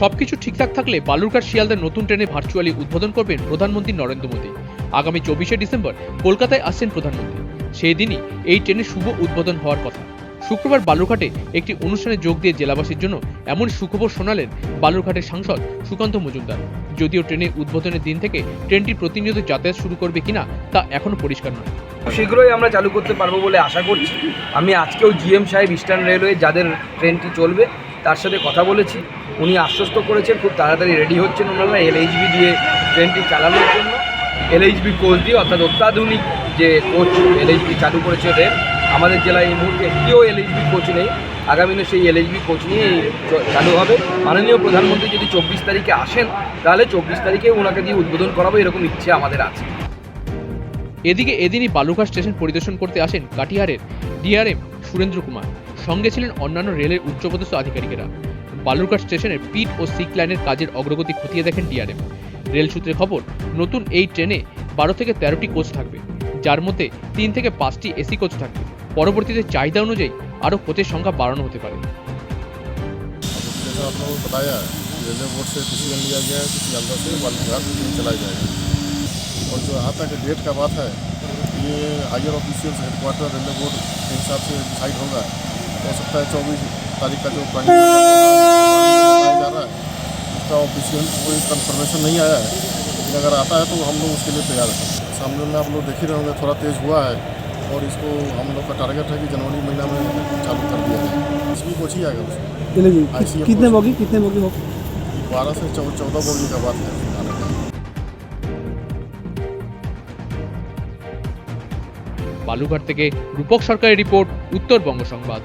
সবকিছু ঠিকঠাক থাকলে বালুরঘাট শিয়ালদার নতুন ট্রেনে ভার্চুয়ালি উদ্বোধন করবেন প্রধানমন্ত্রী নরেন্দ্র মোদী। আগামী চব্বিশে ডিসেম্বর কলকাতায় আসছেন প্রধানমন্ত্রী। সেই দিনই এই ট্রেনের শুভ উদ্বোধন হওয়ার কথা। শুক্রবার বালুরঘাটে একটি অনুষ্ঠানে যোগ দিয়ে জেলাবাসীর জন্য এমন সুখবর শোনালেন বালুরঘাটের সাংসদ সুকান্ত মজুমদার। যদিও ট্রেনের উদ্বোধনের দিন থেকে ট্রেনটি প্রতিনিয়ত যাতায়াত শুরু করবে কিনা তা এখনও পরিষ্কার নয়। শীঘ্রই আমরা চালু করতে পারব বলে আশা করছি। আমি আজকেও জিএম সাহেব ইস্টার্ন রেলওয়ে যাদের ট্রেনটি চলবে তার সাথে কথা বলেছি, উনি আশ্বস্ত করেছেন, খুব তাড়াতাড়ি রেডি হচ্ছেন ওনারা এলএইচবি দিয়ে ট্রেনটি চালানোর জন্য। এলএইচবি কোচ দিয়ে, অর্থাৎ অত্যাধুনিক যে কোচ এলএইচবি চালু করেছে রেল আমাদের জেলায় এই মুহূর্তে একটিও এলএইচবি কোচ নেই। আগামী দিনে সেই এলএইচবি কোচ নিয়ে চালু হবে। মাননীয় প্রধানমন্ত্রী যদি চব্বিশ তারিখে আসেন, তাহলে চব্বিশ তারিখে ওনাকে দিয়ে উদ্বোধন করাবো, এরকম ইচ্ছে আমাদের আছে। এদিকে এদিনই বালুরঘাট স্টেশন পরিদর্শন করতে আসেন কাটিহারের ডিআরএম সুরেন্দ্র কুমার। সঙ্গে ছিলেন অন্যান্য রেলের উচ্চপদস্থ আধিকারিকেরা বালুরঘাট স্টেশনের পিট ও সিক লাইনের কাজের অগ্রগতি খতিয়ে দেখেন ডিআরএম রেল সূত্রে খবর নতুন এই ট্রেনে বারো থেকে তেরোটি কোচ থাকবে যার মধ্যে তিন থেকে পাঁচটি এসি কোচ থাকবে পরবর্তীতে চাহিদা অনুযায়ী আরও কোচের সংখ্যা বাড়ানো হতে পারে जैसा आप लोगों को बताया रेलवे बोर्ड से डिसीजन लिया गया है कि सियालदा से बालूघाट ट्रेन चलाई जाएगी और जो यहाँ तक डेट का बात है ये higher officials headquarter railway board के हिसाब से डिसाइड होगा हो सकता है चौबीस तारीख का जो प्लानिंग बताया जा रहा है। उसका ऑफिशियल कोई कंफर्मेशन नहीं आया है। लेकिन अगर आता है तो हम लोग उसके लिए तैयार हैं। सामने में आप लोग देख ही रहे होंगे थोड़ा तेज़ हुआ है और इसको हम लोग का टारगेट है कि जनवरी महीना में चालू कर दिया जाए। इसमें कुछ ही आएगा उसमें। कितने बोगी कितने बोगी हो बारह से चौदह बोगी का बात है। বালুঘাট থেকে রূপক সরকারের রিপোর্ট উত্তরবঙ্গ সংবাদ।